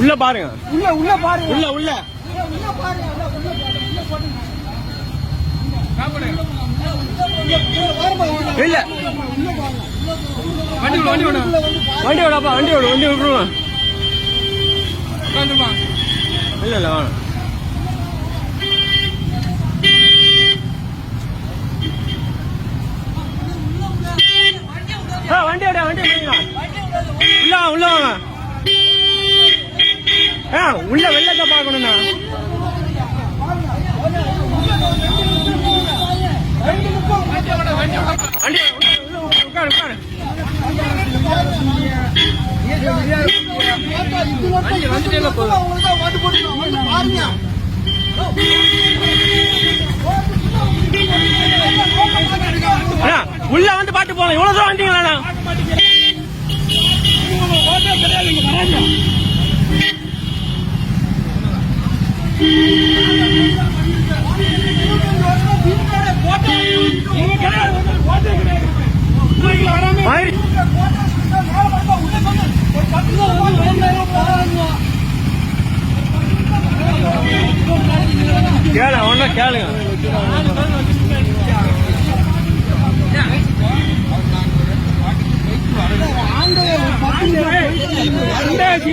உள்ள பாருங்க உள்ள உள்ள பாருங்க. உள்ள உள்ள. உள்ள பாருங்க உள்ள உள்ள பாருங்க உள்ள போட்டுங்க இல்ல. வண்டி விடு, வண்டி விடு. வண்டி விடப்பா வண்டி விடு வண்டி விட்டுருவோம் உட்காந்துருப்பா இல்ல இல்ல வேணாம் ஆ, வண்டி விட வண்டி விடுங்க. உள்ள உள்ள வாங்க ஆ உள்ள வெள்ளத்தை பார்க்கணும்ண்ணா வண்டி உள்ள, உட்காரு வந்து பாருங்க உள்ள வந்து பாட்டு போலாம் எவ்வளவு தூரம் வந்தீங்களா கேளு ஒன்னும் கேளுங்க.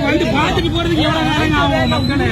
வந்து பாத்துட்டு போறதுக்கு எவ்வளவு நேரம் ஆகும் மக்களே?